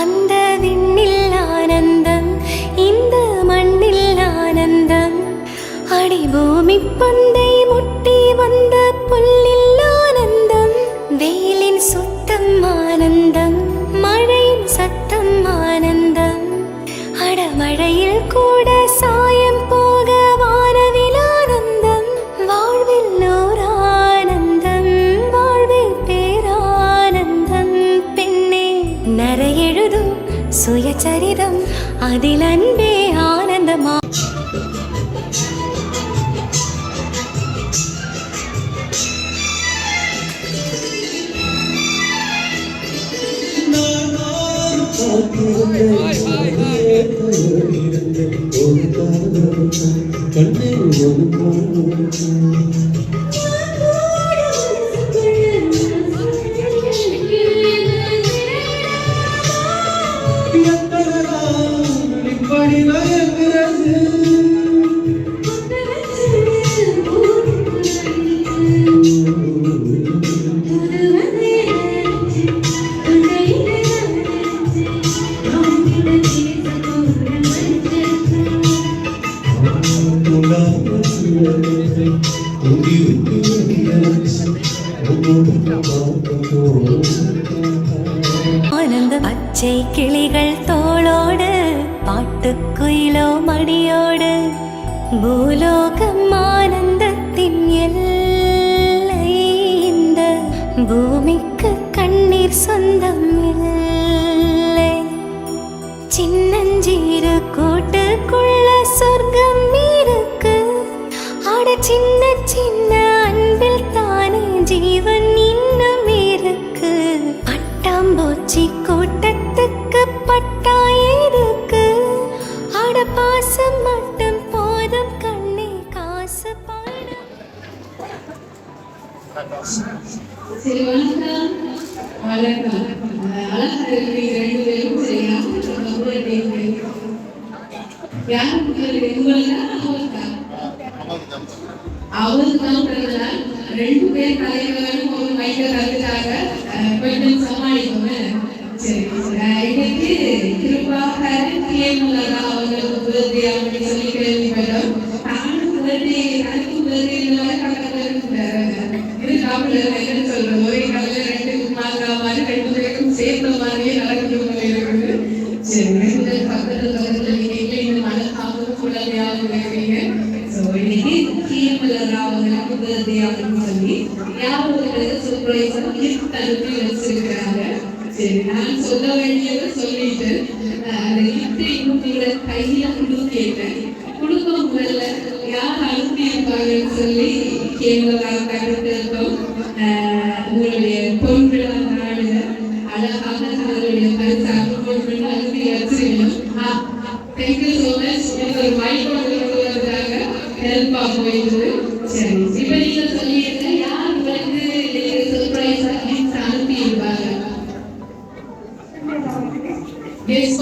அந்த விண்ணில் ஆனந்தம் இந்த மண்ணில் ஆனந்தம். அடி பூமி பந்தை முட்டி வந்த புல்லில் ஆனந்தம். வெயிலின் சுத்தம் ஆனந்தம் மழையின் சத்தம் ஆனந்தம். அடமழையில் கூட சா எழுதும் சுயச்சரிதம் அதில் அன்பே ஆனந்தமா ஆனந்த பச்சை கிளிகள் தோளோடு பாட்டுக்குயிலோ மடியோடு பூலோகம் ஆனந்தத்தின் எல்லை. இந்த பூமிக்கு கண்ணீர் சொந்தம் இல்லை. சின்னஞ்சீரு கூட்டுக்குள்ள சொர்க்கம் இருக்கு. ஆட சின்ன சின்ன பூச்சி கூட்டத்துக்கு பட்டா இருக்கு ஆட பாசம் மட்டும் போதும் கண்ணே காசு சரி வணக்கம். வணக்கம். ரெண்டு பேரும் சரியா அவருக்கு தான் ரெண்டு பேர் தலைவர்களும் ஒரு மைக்க கலந்துட்டாங்க கொஞ்சம் சரி அஹ் இன்னைக்கு கிருபாக கேமலரா அவங்களுக்கு birthday அப்படின்னு சொல்லி கேள்விப்பட்டோம் நானும் birthday எனக்கு birthday இந்த மாதிரி பக்கத்துல இருக்கிறாங்க இது காப்பில் என்னன்னு சொல்றோம் ஒரே ரெண்டு மாங்கா மாதிரி ரெண்டு பேருக்கும் சேர்ந்த மாதிரியே இருக்குது சரி ரெண்டு பக்கத்துல பக்கத்துல இந்த குழந்தையாக இருக்கிறீங்க ஸோ இன்னைக்கு அப்படின்னு சொல்லி சர்ப்ரைஸாக கிஃப்ட் அனுப்பி வச்சிருக்கிறாங்க சரி நான் சொல்ல வேண்டியதை சொல்லிட்டு அஹ் அந்த இன்னும் கையில கொடு கேட்டேன். கொடுக்க யார் சொல்லி கேமலா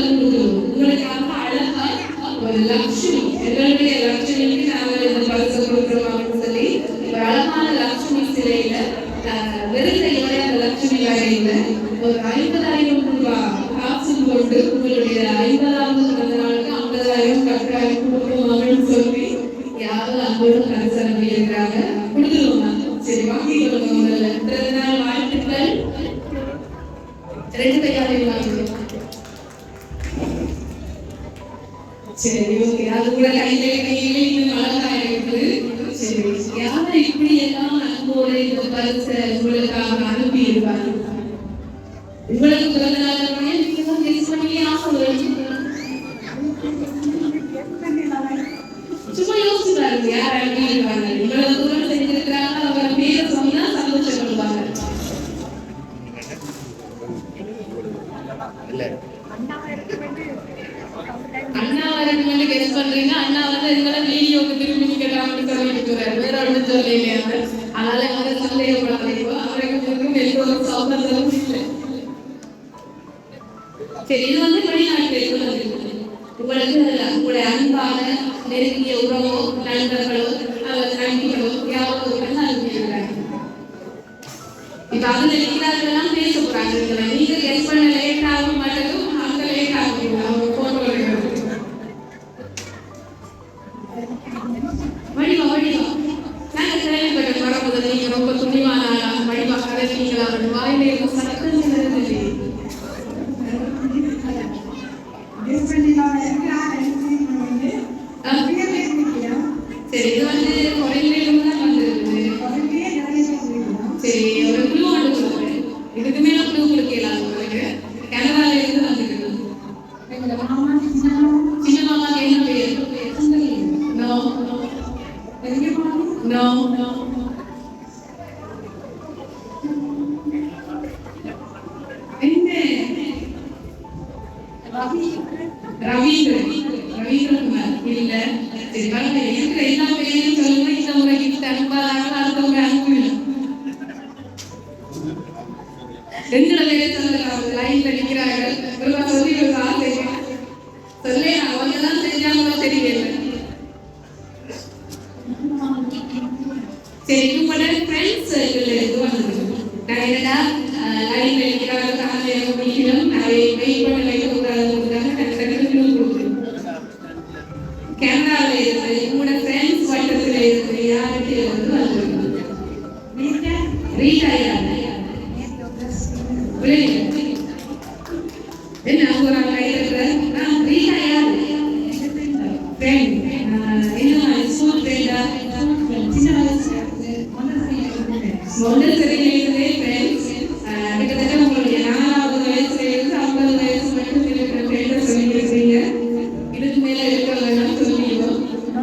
கிஃப்ட் உங்களுக்காக அழகா ஒரு லட்சுமி எங்களுடைய லட்சுமிக்கு நாங்கள் இந்த பரிசு கொடுக்குறோம் சொல்லி ஒரு அழகான லட்சுமி சிலையில அந்த லட்சுமி வரையில ஒரு ஐம்பதாயிரம் ரூபாய் காசு உங்களுடைய ஐம்பதாவது பிறந்த நாளுக்கு ஐம்பதாயிரம் கட்டாயம் கொடுக்கணும் அப்படின்னு சொல்லி யாரும் அன்போடு கருசரம் யார் இப்படி எல்லாம் அன்போடு இந்த பரிசை உங்களுக்காக அனுப்பி இருப்பாங்க உங்களுக்கு பிறந்த நாள் அப்படியே நீங்க தான் கெஸ் பண்ணியே செய்து வந்து வெளிநாட்டிலிருந்து வந்திருக்கிறது உங்களுக்கு உங்களுடைய அன்பான நெருங்கிய உறவோ நண்பர்களோ நண்பிகளோ யாரோ நன்மையாக இப்ப அதுல சரி இது வந்து குறையிலும் தான் வந்துருக்குது. சரி ஒரு குழு ஒன்று கொடுக்குறேன் இதுக்கு மேல குழு கொடுக்கலாம்? உங்களுக்கு கனடால இருந்து வந்துருக்கணும் சின்ன மாமா. என்ன பேர்? நோ நோ நோ ரெண்டு நல்ல தலைவர்கள் அவங்க லைன்ல நிற்கிறார்கள் இவங்க தான் செஞ்சாங்களோ தெரியல சரி உங்களோட ஃப்ரெண்ட்ஸ் எங்களுக்கு இது நிறைய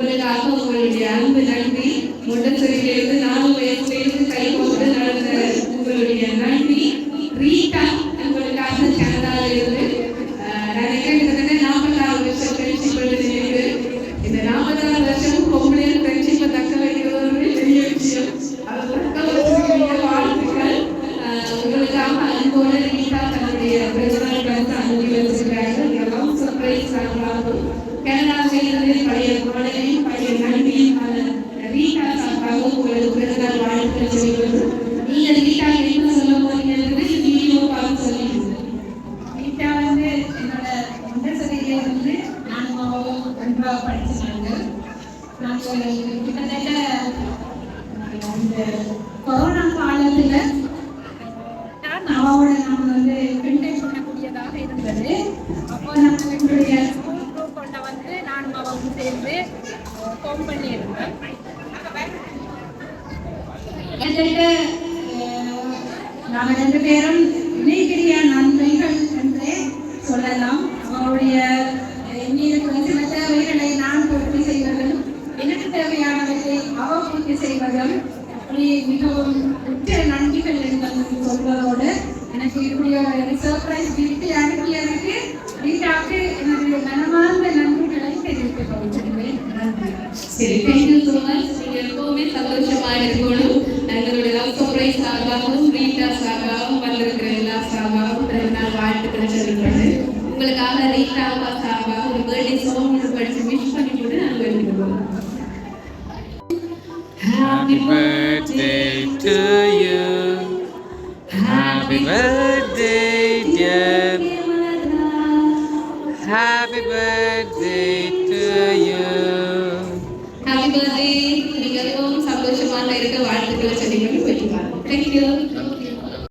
മുകളിൽ ആത്മാവുകളുടെ ആനന്ദ നന്ദി മുണ്ടച്ചെറിയിലേക്ക് சேர்ந்து ஃபார்ம் பண்ணியிருந்தேன். நாங்கள் ரெண்டு பேரும் செலிப்ரேஷன் சொன்னால் நீங்கள் எப்பவுமே சந்தோஷமா இருக்கணும் எங்களுடைய லவ் சர்ப்ரைஸ் ஆகவும் ரீட்டாஸ் ஆகவும் வந்திருக்கிற எல்லா சார்பாகவும் பிறந்தநாள் வாழ்த்துக்கள் சொல்லிக்கொண்டு உங்களுக்காக ரீட்டா சார்பாக ஒரு பேர்தே சாங் படிச்சு விஷ் பண்ணி கூட நாங்கள் எழுதுவோம் Happy birthday to you. Happy birthday.